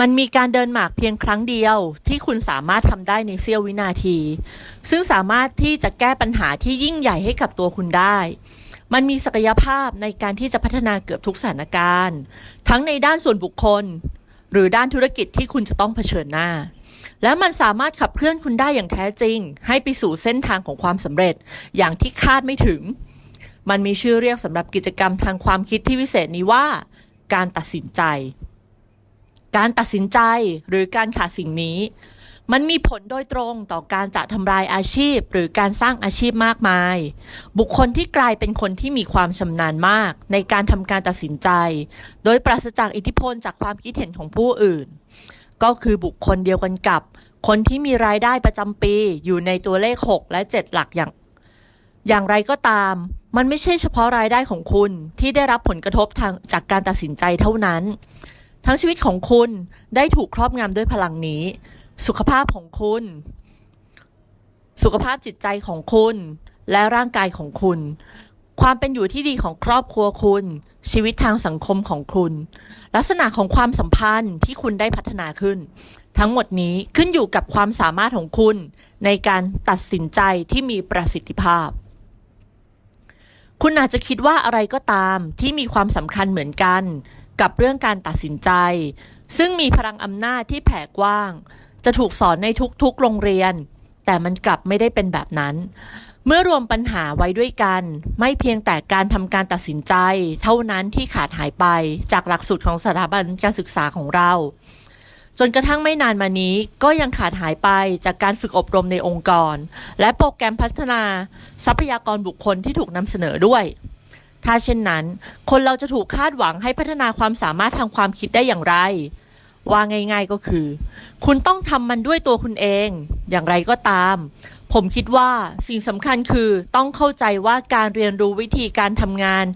มันมีการเดินหมากเพียงครั้งเดียวที่คุณสามารถทำได้ในเสี้ยววินาที ซึ่งสามารถที่จะแก้ปัญหาที่ยิ่งใหญ่ให้กับตัวคุณได้ มันมีศักยภาพในการที่จะพัฒนาเกือบทุกสถานการณ์ ทั้งในด้านส่วนบุคคล หรือด้านธุรกิจที่คุณจะต้องเผชิญหน้า และมันสามารถขับเคลื่อนคุณได้อย่างแท้จริง ให้ไปสู่เส้นทางของความสำเร็จ อย่างที่คาดไม่ถึง มันมีชื่อเรียกสำหรับกิจกรรมทางความคิดที่วิเศษนี้ว่า การตัดสินใจ การตัดสินใจหรือการขาดสิ่งนี้ มันมีผลโดยตรงต่อการจะทำลายอาชีพ หรือการสร้างอาชีพมากมาย บุคคลที่กลายเป็นคนที่มีความชำนาญมาก ในการทำการตัดสินใจ โดยปราศจากอิทธิพลจากความคิดเห็นของผู้อื่น ก็คือบุคคลเดียวกันกับ คนที่มีรายได้ประจำปีอยู่ในตัวเลข 6 และ 7 หลักอย่างอย่างไรก็ตาม มันไม่ใช่เฉพาะรายได้ของคุณที่ได้รับผลกระทบทางจากการตัดสินใจเท่านั้น ทั้งชีวิตของคุณได้ถูกครอบงำด้วยพลังนี้ สุขภาพของคุณ สุขภาพจิตใจของคุณ และร่างกายของคุณ ความเป็นอยู่ที่ดีของครอบครัวคุณ ชีวิตทางสังคมของคุณ ลักษณะของความสัมพันธ์ที่คุณได้พัฒนาขึ้น ทั้งหมดนี้ขึ้นอยู่กับความสามารถของคุณ ในการตัดสินใจที่มีประสิทธิภาพคุณอาจจะคิดว่าอะไรก็ตามที่มีความสำคัญเหมือนกัน กับเรื่องการตัดสินใจ ซึ่งมีพลังอำนาจที่แผ่กว้าง จะถูกสอนในทุกๆโรงเรียน แต่มันกลับไม่ได้เป็นแบบนั้น เมื่อรวมปัญหาไว้ด้วยกัน ไม่เพียงแต่การทำการตัดสินใจ เท่านั้นที่ขาดหายไปจากหลักสูตรของสถาบันการศึกษาของเรา จนกระทั่งไม่นานมานี้ก็ยังขาดหายไปจากการฝึกอบรมในองค์กร และโปรแกรมพัฒนา ทรัพยากรบุคคลที่ถูกนำเสนอด้วย ถ้าเช่นนั้น คนเราจะถูกคาดหวังให้พัฒนาความสามารถทางความคิดได้อย่างไร ว่าง่าย ๆก็คือ คุณต้องทำมันด้วยตัวคุณเอง อย่างไรก็ตาม ผมคิดว่าสิ่งสำคัญคือต้องเข้าใจว่าการเรียนรู้วิธีการทำงาน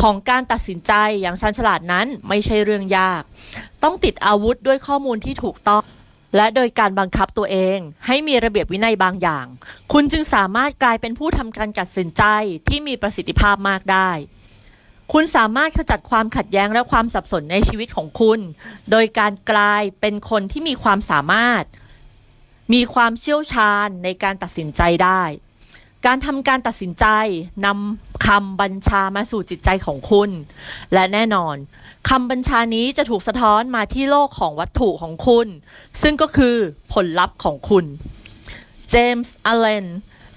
ของการตัดสินใจอย่างชันฉลาดนั้นไม่ใช่เรื่องยาก ต้องติดอาวุธด้วยข้อมูลที่ถูกต้อง และโดยการบังคับตัวเองให้มีระเบียบวินัยบางอย่าง คุณจึงสามารถกลายเป็นผู้ทำการตัดสินใจที่มีประสิทธิภาพมากได้ คุณสามารถขจัดความขัดแย้งและความสับสนในชีวิตของคุณ โดยการกลายเป็นคนที่มีความสามารถ มีความเชี่ยวชาญในการตัดสินใจได้ การทำการตัดสินใจนำคำบัญชามาสู่จิตใจของคุณ และแน่นอนคำบัญชานี้จะถูกสะท้อนมาที่โลกของวัตถุของคุณ ซึ่งก็คือผลลัพธ์ของคุณ เจมส์อเลน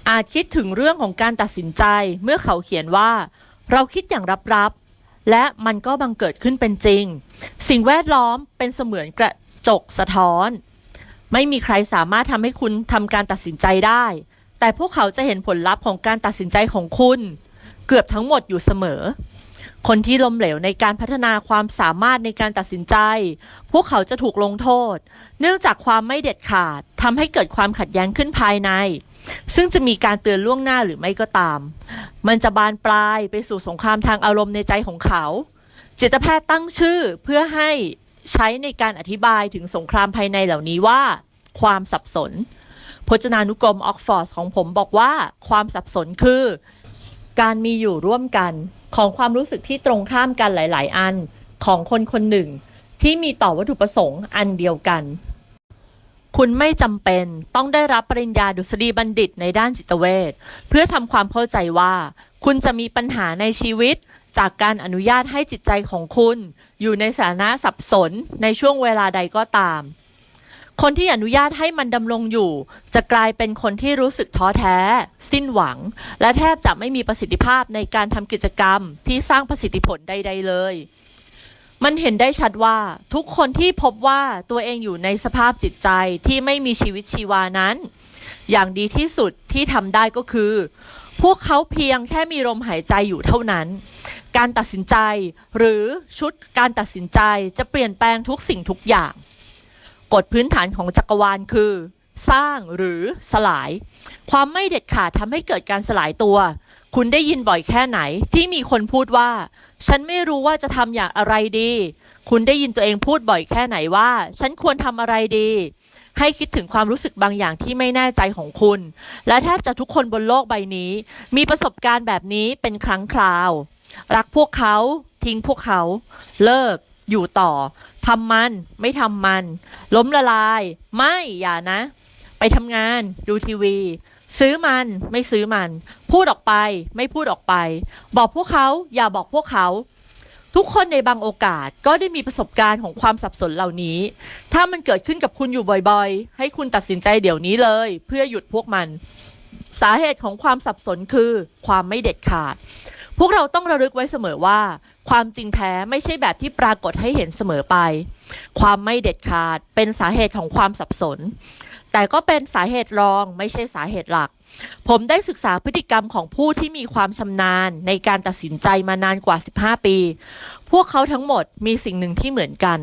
อาจคิดถึงเรื่องของการตัดสินใจเมื่อเขาเขียนว่า เราคิดอย่างรับๆ และมันก็บังเกิดขึ้นเป็นจริง สิ่งแวดล้อมเป็นเสมือนกระจกสะท้อน ไม่มีใครสามารถทำให้คุณทำการตัดสินใจได้ แต่พวกเขาจะเห็นผลลัพธ์ของการตัดสินใจของคุณ เกือบทั้งหมดอยู่เสมอ คนที่ล้มเหลวในการพัฒนาความสามารถในการตัดสินใจ พวกเขาจะถูกลงโทษ เนื่องจากความไม่เด็ดขาดทำให้เกิดความขัดแย้งขึ้นภายใน ซึ่งจะมีการเตือนล่วงหน้าหรือไม่ก็ตาม มันจะบานปลายไปสู่สงครามทางอารมณ์ในใจของเขา จิตแพทย์ตั้งชื่อเพื่อให้ใช้ในการอธิบายถึงสงครามภายในเหล่านี้ว่า ความสับสน พจนานุกรมออกฟอร์ดของผมบอกว่าความสับสนคือ การมีอยู่ร่วมกันของความรู้สึกที่ตรงข้ามกันหลาย ๆ อันของคนคนหนึ่ง ที่มีต่อวัตถุประสงค์อันเดียวกัน คุณไม่จำเป็นต้องได้รับปริญญาดุษฎีบัณฑิตในด้านจิตเวชเพื่อทำความเข้าใจว่า คุณจะมีปัญหาในชีวิตจากการอนุญาตให้จิตใจของคุณ อยู่ในสถานะสับสนในช่วงเวลาใดก็ตาม คนที่อนุญาตให้มันดำรงอยู่ จะกลายเป็นคนที่รู้สึกท้อแท้ สิ้นหวัง และแทบจะไม่มีประสิทธิภาพในการทำกิจกรรมที่สร้างประสิทธิผลใด ๆ เลย มันเห็นได้ชัดว่าทุกคนที่พบว่าตัวเองอยู่ในสภาพจิตใจที่ไม่มีชีวิตชีวานั้น อย่างดีที่สุดที่ทำได้ก็คือ พวกเขาเพียงแค่มีลมหายใจอยู่เท่านั้นการตัดสินใจหรือชุดการตัดสินใจจะเปลี่ยนแปลงทุกสิ่งทุกอย่าง กฎพื้นฐานของจักรวาลคือ สร้างหรือสลาย ความไม่เด็ดขาดทำให้เกิดการสลายตัว คุณได้ยินบ่อยแค่ไหนที่มีคนพูดว่า ฉันไม่รู้ว่าจะทำอย่างอะไรดี คุณได้ยินตัวเองพูดบ่อยแค่ไหนว่า ฉันควรทำอะไรดี ให้คิดถึงความรู้สึกบางอย่างที่ไม่แน่ใจของคุณ และแทบจะทุกคนบนโลกใบนี้ มีประสบการณ์แบบนี้เป็นครั้งคราว รักพวกเขา ทิ้งพวกเขา เลิก อยู่ต่อทำมัน ไม่ทำมัน ล้มละลาย ไม่อย่านะ ไปทำงานดูทีวี ซื้อมันไม่ซื้อมัน พูดออกไปไม่พูดออกไป บอกพวกเขาอย่าบอกพวกเขา ทุกคนในบางโอกาสก็ได้มีประสบการณ์ของความสับสนเหล่านี้ ถ้ามันเกิดขึ้นกับคุณอยู่บ่อยๆ ให้คุณตัดสินใจเดี๋ยวนี้เลย เพื่อหยุดพวกมัน สาเหตุของความสับสนคือ ความไม่เด็ดขาดพวกเราต้องระลึกไว้เสมอว่า ความจริงแท้ไม่ใช่แบบที่ปรากฏให้เห็นเสมอไป ความไม่เด็ดขาดเป็นสาเหตุของความสับสน แต่ก็เป็นสาเหตุรองไม่ใช่สาเหตุหลัก ผมได้ศึกษาพฤติกรรมของผู้ที่มีความชำนาญในการตัดสินใจมานานกว่า 15 ปี พวกเขาทั้งหมดมีสิ่งหนึ่งที่เหมือนกัน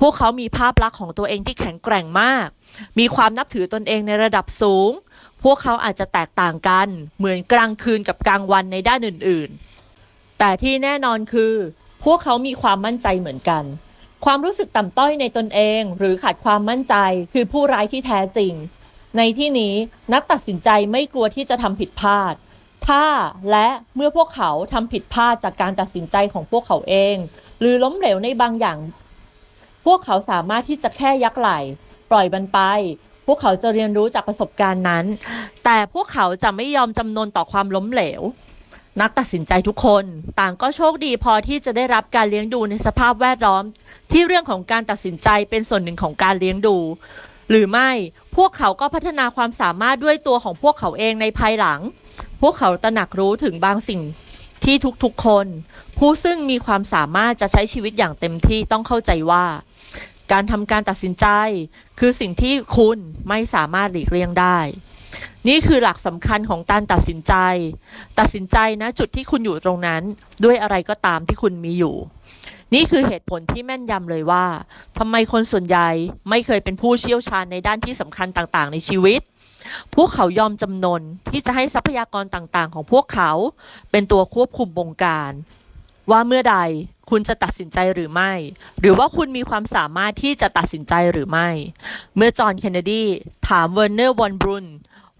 พวกเขามีภาพลักษณ์ของตัวเองที่แข็งแกร่งมาก มีความนับถือตนเองในระดับสูง พวกเขาอาจจะแตกต่างกัน เหมือนกลางคืนกับกลางวันในด้านอื่น ๆ แต่ที่แน่นอนคือ พวกเขามีความมั่นใจเหมือนกัน ความรู้สึกต่ำต้อยในตนเองหรือขาดความมั่นใจคือผู้ร้ายที่แท้จริง ในที่นี้นักตัดสินใจไม่กลัวที่จะทำผิดพลาด ถ้าและเมื่อพวกเขาทำผิดพลาดจากการตัดสินใจของพวกเขาเอง หรือล้มเหลวในบางอย่าง พวกเขาสามารถที่จะแค่ยักไหล่ปล่อยมันไปพวกเขาจะเรียนรู้จากประสบการณ์นั้น แต่พวกเขาจะไม่ยอมจำนนต่อความล้มเหลว นักตัดสินใจทุกคน ต่างก็โชคดีพอที่จะได้รับการเลี้ยงดูในสภาพแวดล้อม ที่เรื่องของการตัดสินใจเป็นส่วนหนึ่งของการเลี้ยงดู หรือไม่พวกเขาก็พัฒนาความสามารถด้วยตัวของพวกเขาเองในภายหลัง พวกเขาตระหนักรู้ถึงบางสิ่งที่ทุกๆคน ผู้ซึ่งมีความสามารถจะใช้ชีวิตอย่างเต็มที่ต้องเข้าใจว่า การทำการตัดสินใจ คือสิ่งที่คุณไม่สามารถหลีกเลี่ยงได้ นี่คือหลักสำคัญของการตัดสินใจ ตัดสินใจนะจุดที่คุณอยู่ตรงนั้น ด้วยอะไรก็ตามที่คุณมีอยู่ นี่คือเหตุผลที่แม่นยำเลยว่าทำไมคนส่วนใหญ่ไม่เคยเป็นผู้เชี่ยวชาญในด้านที่สำคัญต่างๆ ในชีวิต พวกเขายอมจำนนที่จะให้ทรัพยากรต่างๆ ของพวกเขาเป็นตัวควบคุมบงการ ว่าเมื่อใดคุณจะตัดสินใจหรือไม่ หรือว่าคุณมีความสามารถที่จะตัดสินใจหรือไม่ เมื่อจอห์น เคนเนดี ถามเวอร์เนอร์วอนบรุน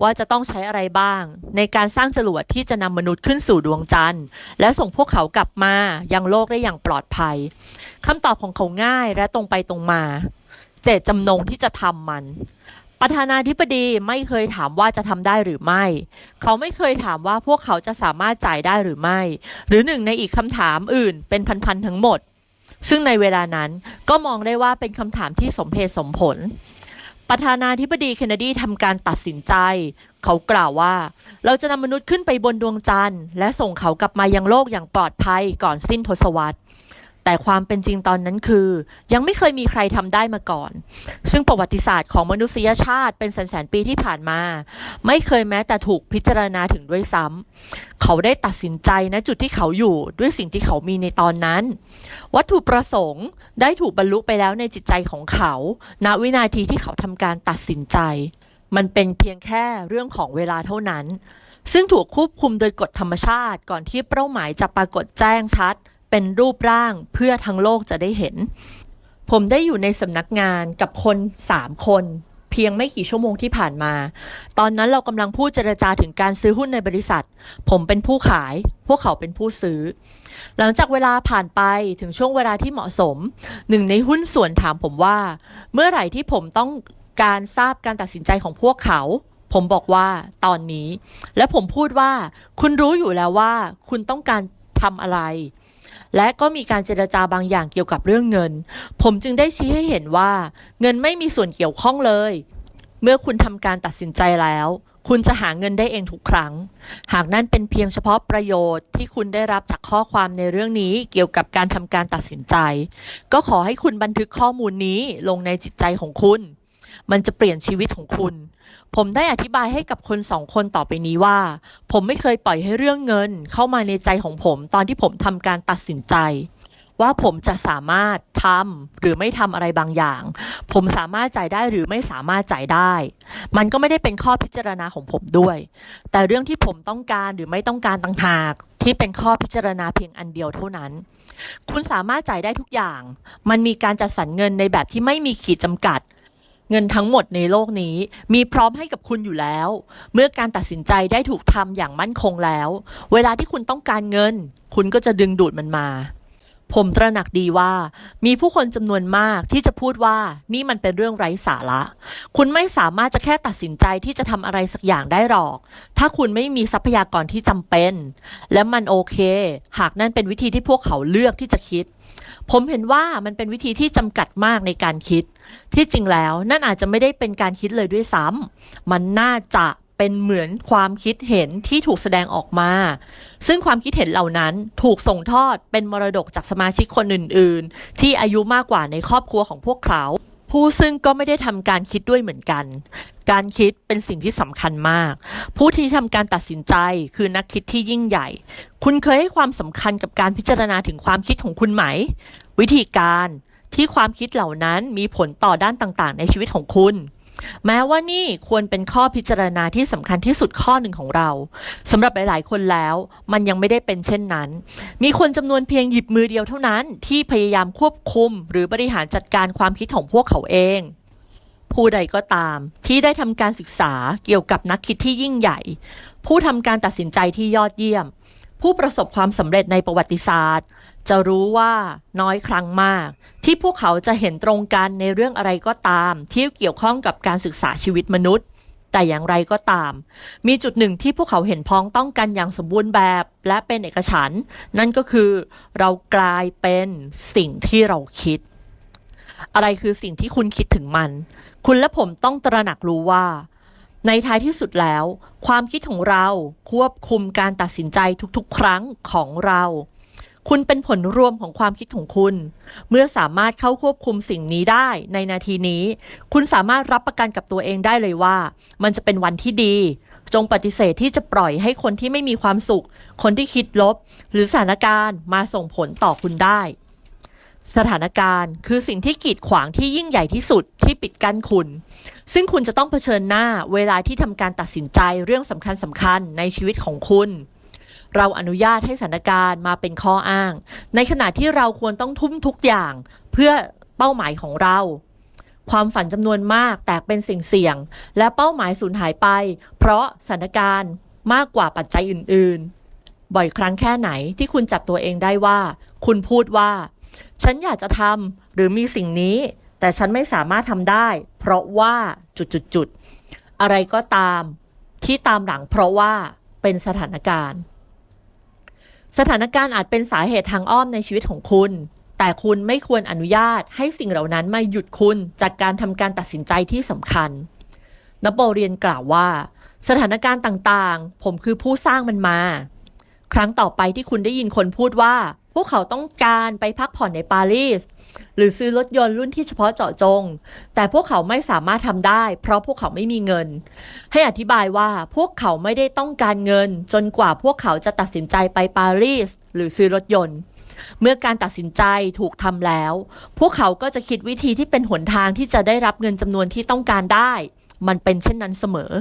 ว่าจะต้องใช้อะไรบ้าง ในการสร้างจรวดที่จะนำมนุษย์ขึ้นสู่ดวงจันทร์ และส่งพวกเขากลับมายังโลกได้อย่างปลอดภัยคำตอบของเขาง่ายและตรงไปตรงมา เจตจำนงที่จะทำมันประธานาธิบดีไม่เคยถามว่าจะทำได้หรือไม่ เขาไม่เคยถามว่าพวกเขาจะสามารถจ่ายได้หรือไม่ หรือหนึ่งในอีกคำถามอื่นเป็นพันๆทั้งหมด ซึ่งในเวลานั้นก็มองได้ว่าเป็นคำถามที่สมเหตุสมผล ประธานาธิบดีเคนเนดีทำการตัดสินใจ เขากล่าวว่า เราจะนำมนุษย์ขึ้นไปบนดวงจันทร์ และส่งเขากลับมายังโลกอย่างปลอดภัยก่อนสิ้นทศวรรษ แต่ความเป็นจริงตอนนั้นคือ ยังไม่เคยมีใครทำได้มาก่อน ซึ่งประวัติศาสตร์ของมนุษยชาติเป็นแสนๆปีที่ผ่านมา ไม่เคยแม้แต่ถูกพิจารณาถึงด้วยซ้ำเขาได้ตัดสินใจณจุดที่เขาอยู่ด้วยสิ่งที่เขามีในตอนนั้น วัตถุประสงค์ได้ถูกบรรลุไปแล้วในจิตใจของเขา ณวินาทีที่เขาทำการตัดสินใจ มันเป็นเพียงแค่เรื่องของเวลาเท่านั้นซึ่งถูกควบคุมโดยกฎธรรมชาติก่อนที่เป้าหมายจะปรากฏแจ้งชัด เป็นรูปร่างเพื่อทั้งโลกจะได้เห็น ผมได้อยู่ในสำนักงานกับคนสามคนเพียงไม่กี่ชั่วโมงที่ผ่านมา ตอนนั้นเรากำลังพูดเจรจาถึงการซื้อหุ้นในบริษัท ผมเป็นผู้ขาย พวกเขาเป็นผู้ซื้อ หลังจากเวลาผ่านไปถึงช่วงเวลาที่เหมาะสม หนึ่งในหุ้นส่วนถามผมว่า เมื่อไหร่ที่ผมต้องการทราบการตัดสินใจของพวกเขา ผมบอกว่าตอนนี้ และผมพูดว่า คุณรู้อยู่แล้วว่า คุณต้องการทำอะไร และก็มีการเจรจาบางอย่างเกี่ยวกับเรื่องเงิน ผมจึงได้ชี้ให้เห็นว่า เงินไม่มีส่วนเกี่ยวข้องเลย เมื่อคุณทำการตัดสินใจแล้วคุณจะหาเงินได้เองทุกครั้ง หากนั่นเป็นเพียงเฉพาะประโยชน์ที่คุณได้รับจากข้อความในเรื่องนี้เกี่ยวกับการทำการตัดสินใจ ก็ขอให้คุณบันทึกข้อมูลนี้ลงในจิตใจของคุณ มันจะเปลี่ยนชีวิตของคุณ ผมได้อธิบายให้กับคนสองคนต่อไปนี้ว่า ผมไม่เคยปล่อยให้เรื่องเงินเข้ามาในใจของผมตอนที่ผมทำการตัดสินใจ ว่าผมจะสามารถทำหรือไม่ทำอะไรบางอย่าง ผมสามารถจ่ายได้หรือไม่สามารถจ่ายได้ มันก็ไม่ได้เป็นข้อพิจารณาของผมด้วย แต่เรื่องที่ผมต้องการหรือไม่ต้องการต่างหากที่เป็นข้อพิจารณาเพียงอันเดียวเท่านั้น คุณสามารถจ่ายได้ทุกอย่าง มันมีการจัดสรรเงินในแบบที่ไม่มีขีดจำกัด เงินทั้งหมดในโลกนี้ มีพร้อมให้กับคุณอยู่แล้ว เมื่อการตัดสินใจได้ถูกทำอย่างมั่นคงแล้ว เวลาที่คุณต้องการเงิน คุณก็จะดึงดูดมันมา ผมตระหนักดีว่า มีผู้คนจำนวนมากที่จะพูดว่านี่มันเป็นเรื่องไร้สาระ คุณไม่สามารถจะแค่ตัดสินใจที่จะทำอะไรสักอย่างได้หรอก ถ้าคุณไม่มีทรัพยากรที่จำเป็น และมันโอเค หากนั่นเป็นวิธีที่พวกเขาเลือกที่จะคิด ผมเห็นว่ามันเป็นวิธีที่จำกัดมากในการคิด ที่จริงแล้วนั่นอาจจะไม่ได้เป็นการคิดเลยด้วยซ้ำมันน่าจะ เป็นเหมือนความคิดเห็นที่ถูกแสดงออกมา ซึ่งความคิดเห็นเหล่านั้นถูกส่งทอดเป็นมรดกจากสมาชิกคนอื่น ๆ ที่อายุมากกว่าในครอบครัวของพวกเขา ผู้ซึ่งก็ไม่ได้ทำการคิดด้วยเหมือนกัน การคิดเป็นสิ่งที่สำคัญมาก ผู้ที่ทำการตัดสินใจคือนักคิดที่ยิ่งใหญ่ คุณเคยให้ความสำคัญกับการพิจารณาถึงความคิดของคุณไหม วิธีการที่ความคิดเหล่านั้นมีผลต่อด้านต่าง ๆ ในชีวิตของคุณ แม้ว่านี่ควรเป็นข้อพิจารณาที่สำคัญที่สุดข้อหนึ่งของเราสำหรับหลาย ๆ คนแล้ว มันยังไม่ได้เป็นเช่นนั้น มีคนจำนวนเพียงหยิบมือเดียวเท่านั้น ที่พยายามควบคุม หรือบริหารจัดการความคิดของพวกเขาเอง ผู้ใดก็ตาม ที่ได้ทำการศึกษาเกี่ยวกับนักคิดที่ยิ่งใหญ่ ผู้ทำการตัดสินใจที่ยอดเยี่ยม ผู้ประสบความสำเร็จในประวัติศาสตร์ จะรู้ว่าน้อยครั้งมาก ที่พวกเขาจะเห็นตรงกันในเรื่องอะไรก็ตาม ที่เกี่ยวข้องกับการศึกษาชีวิตมนุษย์ แต่อย่างไรก็ตาม มีจุดหนึ่งที่พวกเขาเห็นพ้องต้องกันอย่างสมบูรณ์แบบและเป็นเอกฉันนั่นก็คือ เรากลายเป็นสิ่งที่เราคิด อะไรคือสิ่งที่คุณคิดถึงมัน คุณและผมต้องตระหนักรู้ว่าในท้ายที่สุดแล้ว ความคิดของเราควบคุมการตัดสินใจทุกๆ ครั้งของเรา คุณเป็นผลรวมของความคิดของคุณ เมื่อสามารถเข้าควบคุมสิ่งนี้ได้ในนาทีนี้ คุณสามารถรับประกันกับตัวเองได้เลยว่า มันจะเป็นวันที่ดี จงปฏิเสธที่จะปล่อยให้คนที่ไม่มีความสุข คนที่คิดลบ หรือสถานการณ์มาส่งผลต่อคุณได้ สถานการณ์คือสิ่งที่กีดขวางที่ยิ่งใหญ่ที่สุดที่ปิดกั้นคุณ ซึ่งคุณจะต้องเผชิญหน้าเวลาที่ทำการตัดสินใจเรื่องสำคัญสำคัญในชีวิตของคุณ เราอนุญาตให้สถานการณ์มาเป็นข้ออ้าง ในขณะที่เราควรต้องทุ่มทุกอย่างเพื่อเป้าหมายของเรา ความฝันจำนวนมากแตกเป็นสิ่งเสี่ยง และเป้าหมายสูญหายไป เพราะสถานการณ์มากกว่าปัจจัยอื่น ๆ บ่อยครั้งแค่ไหนที่คุณจับตัวเองได้ว่า คุณพูดว่า ฉันอยากจะทำหรือมีสิ่งนี้ แต่ฉันไม่สามารถทำได้ เพราะว่าจุดๆๆอะไรก็ตามที่ตามหลังเพราะว่าเป็นสถานการณ์ สถานการณ์อาจเป็นสาเหตุทางอ้อมในชีวิตของคุณ แต่คุณไม่ควรอนุญาตให้สิ่งเหล่านั้นมาหยุดคุณจากการทำการตัดสินใจที่สำคัญ นโปเลียนกล่าวว่า สถานการณ์ต่างๆ ผมคือผู้สร้างมันมา ครั้งต่อไปที่คุณได้ยินคนพูดว่า พวกเขาต้องการไปพักผ่อนในปารีส หรือซื้อรถยนต์รุ่นที่เฉพาะเจาะจง แต่พวกเขาไม่สามารถทำได้ เพราะพวกเขาไม่มีเงิน ให้อธิบายว่าพวกเขาไม่ได้ต้องการเงิน จนกว่าพวกเขาจะตัดสินใจไปปารีส หรือซื้อรถยนต์ เมื่อการตัดสินใจถูกทำแล้ว พวกเขาก็จะคิดวิธีที่เป็นหนทางที่จะได้รับเงินจำนวนที่ต้องการได้ มันเป็นเช่นนั้นเสมอ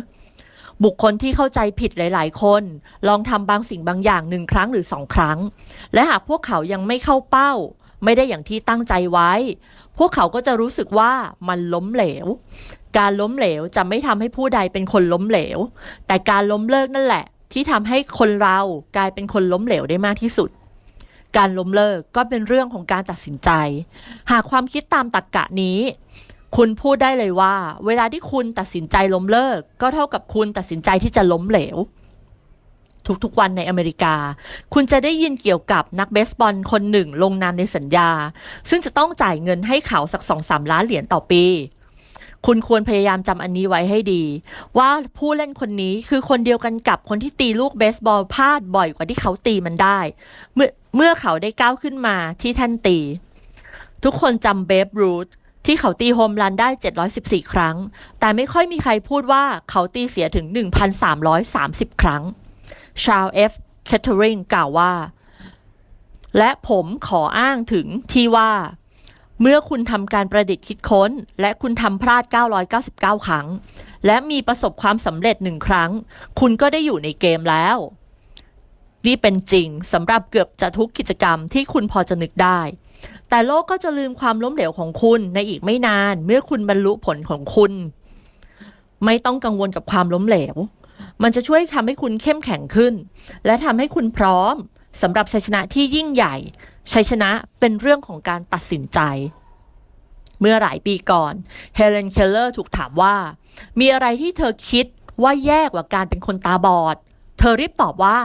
บุคคลที่เข้าใจผิดหลาย ๆ คน ลองทำบางสิ่งบางอย่างหนึ่งครั้งหรือสองครั้ง และหากพวกเขายังไม่เข้าเป้า ไม่ได้อย่างที่ตั้งใจไว้ พวกเขาก็จะรู้สึกว่ามันล้มเหลว การล้มเหลวจะไม่ทำให้ผู้ใดเป็นคนล้มเหลว แต่การล้มเลิกนั่นแหละ ที่ทำให้คนเรากลายเป็นคนล้มเหลวได้มากที่สุดการล้มเลิกก็เป็นเรื่องของการตัดสินใจ หากความคิดตามตรรกกะนี้ คุณพูดได้เลยว่า เวลาที่คุณตัดสินใจล้มเลิก ก็เท่ากับคุณตัดสินใจที่จะล้มเหลว ทุกๆวันในอเมริกา คุณจะได้ยินเกี่ยวกับนักเบสบอลคนหนึ่งลงนามในสัญญา ซึ่งจะต้องจ่ายเงินให้เขาสักสองสามล้านเหรียญต่อปีคุณควรพยายามจำอันนี้ไว้ให้ดี ว่าผู้เล่นคนนี้คือคนเดียวกันกับคนที่ตีลูกเบสบอลพลาดบ่อยกว่าที่เขาตีมันได้ เมื่อเมื่อเขาได้ก้าวขึ้นมาที่แท่นตี ทุกคนจำเบฟรูธ ที่เขาตีโฮมรันได้ 714 ครั้ง แต่ไม่ค่อยมีใครพูดว่าเขาตีเสียถึง 1,330 ครั้ง ชาวเอฟเคทเทอริงกล่าวว่า และผมขออ้างถึงที่ว่า เมื่อคุณทำการประดิษฐ์คิดค้น และคุณทำพลาด 999 ครั้ง และมีประสบความสำเร็จหนึ่งครั้ง คุณก็ได้อยู่ในเกมแล้ว นี่เป็นจริงสำหรับเกือบจะทุกกิจกรรมที่คุณพอจะนึกได้ แต่โลกก็จะลืมความล้มเหลวของคุณในอีกไม่นาน เมื่อคุณบรรลุผลของคุณ ไม่ต้องกังวลกับความล้มเหลว มันจะช่วยทำให้คุณเข้มแข็งขึ้น และทำให้คุณพร้อมสำหรับชัยชนะที่ยิ่งใหญ่ ชัยชนะเป็นเรื่องของการตัดสินใจ เมื่อหลายปีก่อนเฮเลนเคลเลอร์ถูกถามว่า มีอะไรที่เธอคิดว่าแย่กว่าการเป็นคนตาบอด เธอรีบตอบว่า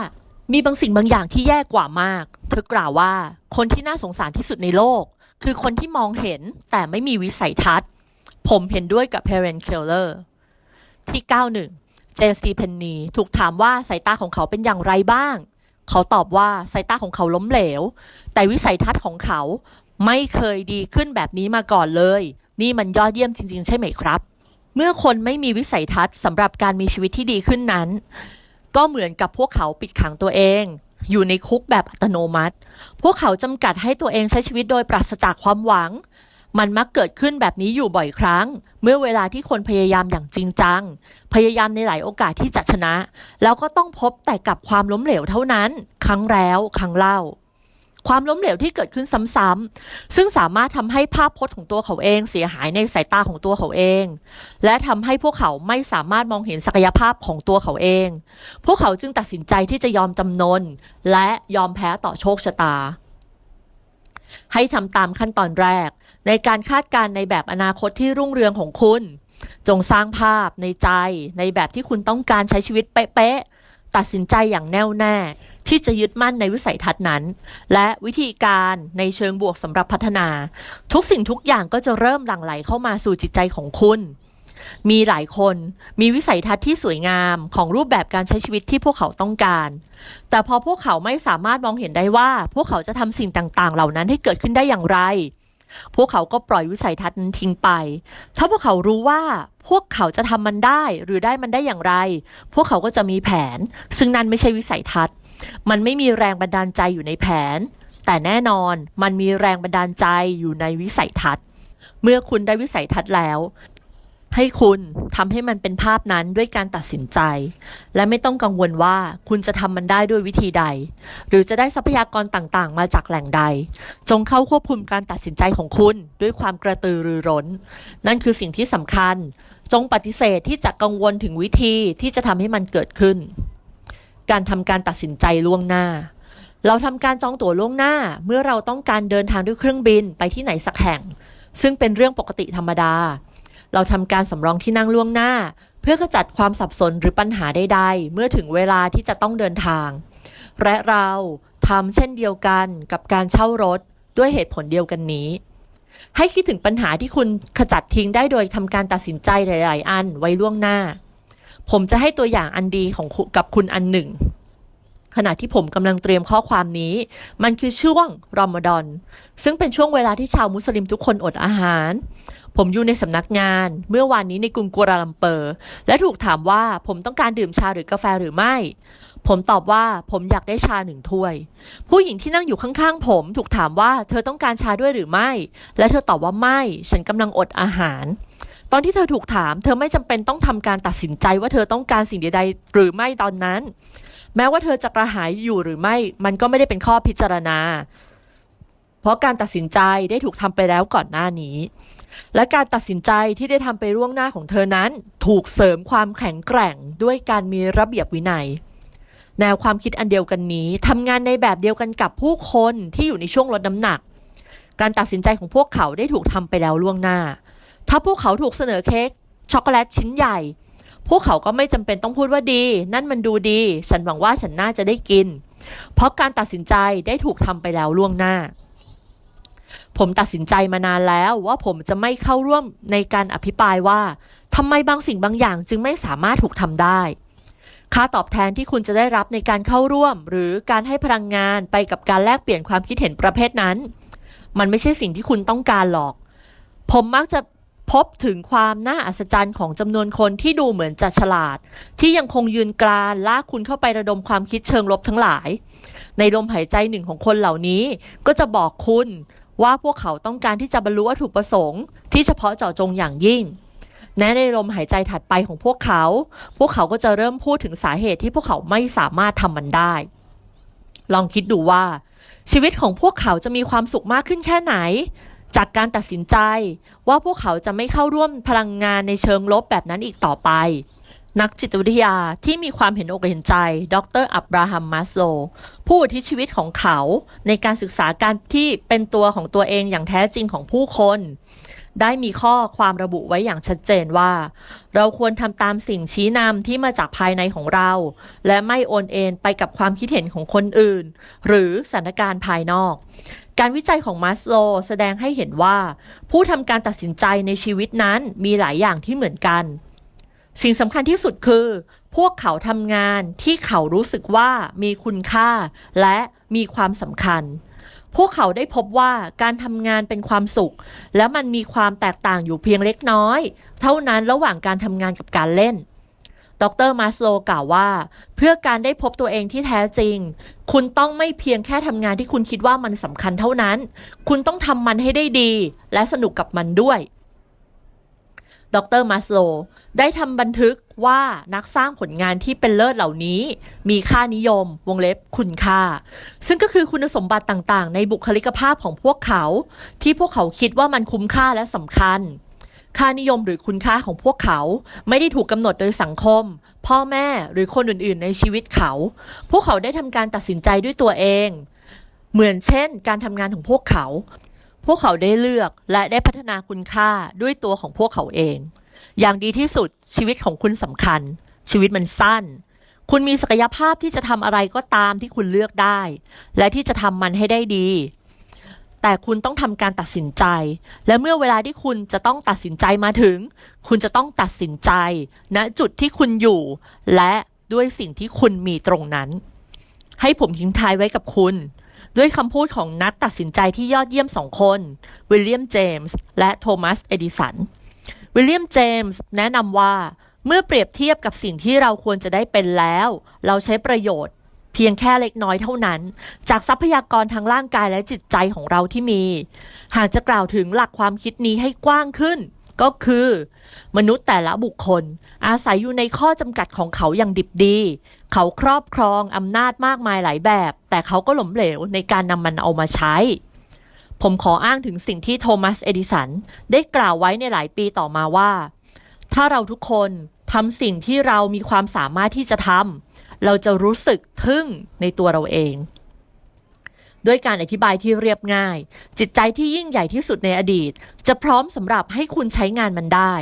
มีบางสิ่งบางอย่างที่แย่กว่ามาก เธอกล่าวว่า คนที่น่าสงสารที่สุดในโลก คือคนที่มองเห็นแต่ไม่มีวิสัยทัศน์ ผมเห็นด้วยกับเฮเลนเคลเลอร์ที่ 91 เจสซีเพนนีถูกถามว่าสายตาของเขาเป็นอย่างไรบ้าง เขาตอบว่าสายตาของเขาล้มเหลว แต่วิสัยทัศน์ของเขาไม่เคยดีขึ้นแบบนี้มาก่อนเลย นี่มันยอดเยี่ยมจริง ๆ ใช่ไหมครับ เมื่อคนไม่มีวิสัยทัศน์สำหรับการมีชีวิตที่ดีขึ้นนั้น ก็เหมือนกับพวกเขาปิดขังตัวเอง อยู่ในคุกแบบอัตโนมัติ พวกเขาจำกัดให้ตัวเองใช้ชีวิตโดยปราศจากความหวัง มันมักเกิดขึ้นแบบนี้อยู่บ่อยครั้ง เมื่อเวลาที่คนพยายามอย่างจริงจัง พยายามในหลายโอกาสที่จะชนะ แล้วก็ต้องพบแต่กับความล้มเหลวเท่านั้น ครั้งแล้วครั้งเล่า ความล้มเหลวที่เกิดขึ้นซ้ำๆซึ่งสามารถทำให้ภาพพจน์ของตัวเขาเองเสียหายในสายตาของตัวเขาเอง และทำให้พวกเขาไม่สามารถมองเห็นศักยภาพของตัวเขาเอง พวกเขาจึงตัดสินใจที่จะยอมจำนน และยอมแพ้ต่อโชคชะตา ให้ทำตามขั้นตอนแรก ในการคาดการณ์ในแบบอนาคตที่รุ่งเรืองของคุณ จงสร้างภาพในใจ ในแบบที่คุณต้องการใช้ชีวิตเป๊ะๆ ตัดสินใจอย่างแน่วแน่ ที่จะยึดมั่นในวิสัยทัศน์นั้น และวิธีการในเชิงบวกสำหรับพัฒนา ทุกสิ่งทุกอย่างก็จะเริ่มหลั่งไหลเข้ามาสู่จิตใจของคุณ มีหลายคนมีวิสัยทัศน์ที่สวยงามของรูปแบบการใช้ชีวิตที่พวกเขาต้องการ แต่พอพวกเขาไม่สามารถมองเห็นได้ว่า พวกเขาจะทำสิ่งต่างๆ เหล่านั้นให้เกิดขึ้นได้อย่างไร พวกเขาก็ปล่อยวิสัยทัศน์นั้นทิ้งไป ถ้าพวกเขารู้ว่าพวกเขาจะทำมันได้หรือได้มันได้อย่างไร พวกเขาก็จะมีแผน ซึ่งนั่นไม่ใช่วิสัยทัศน์ มันไม่มีแรงบันดาลใจอยู่ในแผน แต่แน่นอนมันมีแรงบันดาลใจอยู่ในวิสัยทัศน์ เมื่อคุณได้วิสัยทัศน์แล้ว ให้คุณทำให้มันเป็นภาพนั้นด้วยการตัดสินใจ และไม่ต้องกังวลว่าคุณจะทำมันได้ด้วยวิธีใด หรือจะได้ทรัพยากรต่างๆ มาจากแหล่งใด จงเข้าควบคุมการตัดสินใจของคุณด้วยความกระตือรือร้น นั่นคือสิ่งที่สำคัญ จงปฏิเสธที่จะกังวลถึงวิธีที่จะทำให้มันเกิดขึ้น การทำการตัดสินใจล่วงหน้าเราทำการจองตั๋วล่วงหน้าเมื่อเราต้องการเดินทางด้วยเครื่องบินไปที่ไหนสักแห่ง ซึ่งเป็นเรื่องปกติธรรมดา เราทำการสำรองที่นั่งล่วงหน้า เพื่อขจัดความสับสนหรือปัญหาใดๆ เมื่อถึงเวลาที่จะต้องเดินทาง และเราทำเช่นเดียวกันกับการเช่ารถด้วยเหตุผลเดียวกันนี้ ให้คิดถึงปัญหาที่คุณขจัดทิ้งได้โดยทำการตัดสินใจหลาย ๆ อันไว้ล่วงหน้า ผมจะให้ตัวอย่างอันดีของกับคุณอันหนึ่งขณะที่ผมกำลังเตรียมข้อความนี้ มันคือช่วงรอมฎอน ซึ่งเป็นช่วงเวลาที่ชาวมุสลิมทุกคนอดอาหาร ผมอยู่ในสำนักงานเมื่อวานนี้ในกรุงกัวลาลัมเปอร์ และถูกถามว่าผมต้องการดื่มชาหรือกาแฟหรือไม่ ผมตอบว่าผมอยากได้ชาหนึ่งถ้วย ผู้หญิงที่นั่งอยู่ข้างๆผมถูกถามว่าเธอต้องการชาด้วยหรือไม่ และเธอตอบว่าไม่ ฉันกำลังอดอาหาร ตอนที่เธอถูกถาม เธอไม่จำเป็นต้องทำการตัดสินใจว่าเธอต้องการสิ่งใดๆหรือไม่ตอนนั้น แม้ว่าเธอจะกระหายอยู่หรือไม่ มันก็ไม่ได้เป็นข้อพิจารณา เพราะการตัดสินใจได้ถูกทำไปแล้วก่อนหน้านี้ และการตัดสินใจที่ได้ทำไปล่วงหน้าของเธอนั้น ถูกเสริมความแข็งแกร่งด้วยการมีระเบียบวินัย แนวความคิดอันเดียวกันนี้ทำงานในแบบเดียวกันกับผู้คนที่อยู่ในช่วงลดน้ำหนัก การตัดสินใจของพวกเขาได้ถูกทำไปแล้วล่วงหน้า ถ้าพวกเขาถูกเสนอเค้กช็อกโกแลตชิ้นใหญ่ พวกเขาก็ไม่จำเป็นต้องพูดว่าดี นั่นมันดูดี ฉันหวังว่าฉันน่าจะได้กิน เพราะการตัดสินใจได้ถูกทำไปแล้วล่วงหน้า ผมตัดสินใจมานานแล้วว่าผมจะไม่เข้าร่วมในการอภิปรายว่าทำไมบางสิ่งบางอย่างจึงไม่สามารถถูกทำได้ ค่าตอบแทนที่คุณจะได้รับในการเข้าร่วม หรือการให้พลังงานไปกับการแลกเปลี่ยนความคิดเห็นประเภทนั้น มันไม่ใช่สิ่งที่คุณต้องการหรอก ผมมักจะพบถึงความน่าอัศจรรย์ของจำนวนคนที่ดูเหมือนจะฉลาด ที่ยังคงยืนกรานลากคุณเข้าไประดมความคิดเชิงลบทั้งหลาย ในลมหายใจหนึ่งของคนเหล่านี้ก็จะบอกคุณ ว่าพวกเขาต้องการที่จะบรรลุวัตถุประสงค์ ที่เฉพาะเจาะจงอย่างยิ่งและในลมหายใจถัดไปของพวกเขา พวกเขาก็จะเริ่มพูดถึงสาเหตุที่พวกเขาไม่สามารถทำมันได้ ลองคิดดูว่า ชีวิตของพวกเขาจะมีความสุขมากขึ้นแค่ไหน จากการตัดสินใจว่าพวกเขาจะไม่เข้าร่วมพลังงานในเชิงลบแบบนั้นอีกต่อไป นักจิตวิทยาที่มีความเห็นอกเห็นใจ ดรอับราฮัมมาสโล ผู้ทิศชีวิตของเขาในการศึกษาการที่เป็นตัวของตัวเองอย่างแท้จริงของผู้คน ได้มีข้อความระบุไว้อย่างชัดเจนว่า เราควรทำตามสิ่งชี้นำที่มาจากภายในของเรา และไม่โอนเอ็นไปกับความคิดเห็นของคนอื่น หรือสถานการณ์ภายนอกการวิจัยของมาสโลแสดงให้เห็นว่า ผู้ทำการตัดสินใจในชีวิตนั้นมีหลายอย่างที่เหมือนกัน สิ่งสำคัญที่สุดคือ พวกเขาทำงานที่เขารู้สึกว่ามีคุณค่า และมีความสำคัญ พวกเขาได้พบว่าการทำงานเป็นความสุข และมันมีความแตกต่างอยู่เพียงเล็กน้อย เท่านั้นระหว่างการทำงานกับการเล่น ดรมาสโลกล่าวว่า เพื่อการได้พบตัวเองที่แท้จริง คุณต้องไม่เพียงแค่ทำงานที่คุณคิดว่ามันสำคัญเท่านั้น คุณต้องทำมันให้ได้ดี และสนุกกับมันด้วย ดรมาสโลได้ทำบันทึกว่านักสร้างผลงานที่เป็นเลิศเหล่านี้ มีค่านิยม วงเล็บคุณค่า ซึ่งก็คือคุณสมบัติต่างๆ ในบุคลิกภาพของพวกเขา ที่พวกเขาคิดว่ามันคุ้มค่าและสำคัญ ค่านิยมหรือคุณค่าของพวกเขา ไม่ได้ถูกกำหนดโดยสังคม พ่อแม่หรือคนอื่นๆ ในชีวิตเขา พวกเขาได้ทำการตัดสินใจด้วยตัวเอง เหมือนเช่น การทำงานของพวกเขา พวกเขาได้เลือกและได้พัฒนาคุณค่าด้วยตัวของพวกเขาเอง อย่างดีที่สุดชีวิตของคุณสำคัญ ชีวิตมันสั้น คุณมีศักยภาพที่จะทำอะไรก็ตามที่คุณเลือกได้ และที่จะทำมันให้ได้ดี แต่คุณต้องทำการตัดสินใจ และเมื่อเวลาที่คุณจะต้องตัดสินใจมาถึง คุณจะต้องตัดสินใจณจุดที่คุณอยู่ และด้วยสิ่งที่คุณมีตรงนั้น ให้ผมทิ้งท้ายไว้กับคุณ ด้วยคำพูดของนักตัดสินใจที่ยอดเยี่ยมสองคน วิลเลียมเจมส์และโทมัสเอดิสัน วิลเลียมเจมส์แนะนำว่าเมื่อเปรียบเทียบกับสิ่งที่เราควรจะได้เป็นแล้ว เราใช้ประโยชน์ เพียงแค่เล็กน้อยเท่านั้น จากทรัพยากรทางร่างกายและจิตใจของเราที่มี หากจะกล่าวถึงหลักความคิดนี้ให้กว้างขึ้น ก็คือ มนุษย์แต่ละบุคคล อาศัยอยู่ในข้อจำกัดของเขาอย่างดิบดี เขาครอบครองอำนาจมากมายหลายแบบ แต่เขาก็หล้มเหลวในการนำมันเอามาใช้ ผมขออ้างถึงสิ่งที่โทมัส เอดิสัน ได้กล่าวไว้ในหลายปีต่อมาว่า ถ้าเราทุกคนทำสิ่งที่เรามีความสามารถที่จะทำเราจะรู้สึกทึ่งในตัวเราเอง ด้วยการอธิบายที่เรียบง่าย จิตใจที่ยิ่งใหญ่ที่สุดในอดีต จะพร้อมสำหรับให้คุณใช้งานมันได้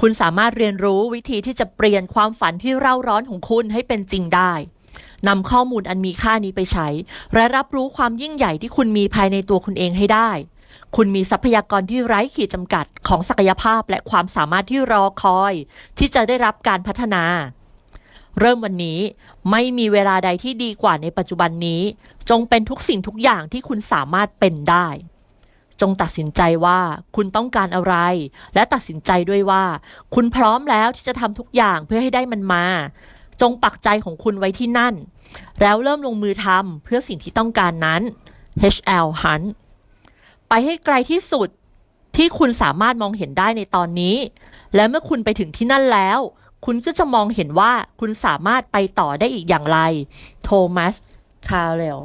คุณสามารถเรียนรู้วิธีที่จะเปลี่ยนความฝันที่เร่าร้อนของคุณให้เป็นจริงได้นำข้อมูลอันมีค่านี้ไปใช้ และรับรู้ความยิ่งใหญ่ที่คุณมีภายในตัวคุณเองให้ได้ คุณมีทรัพยากรที่ไร้ขีดจำกัดของศักยภาพและความสามารถที่รอคอย ที่จะได้รับการพัฒนา เริ่มวันนี้ไม่มีเวลาใดที่ดีกว่าในปัจจุบันนี้ จงเป็นทุกสิ่งทุกอย่างที่คุณสามารถเป็นได้ จงตัดสินใจว่าคุณต้องการอะไร และตัดสินใจด้วยว่า คุณพร้อมแล้วที่จะทำทุกอย่างเพื่อให้ได้มันมา จงปักใจของคุณไว้ที่นั่น แล้วเริ่มลงมือทำเพื่อสิ่งที่ต้องการนั้น HL Hunt ไปให้ไกลที่สุดที่คุณสามารถมองเห็นได้ในตอนนี้ และเมื่อคุณไปถึงที่นั่นแล้ว คุณก็จะมองเห็นว่าคุณสามารถไปต่อได้อีกอย่างไร โทมัส คาร์เรล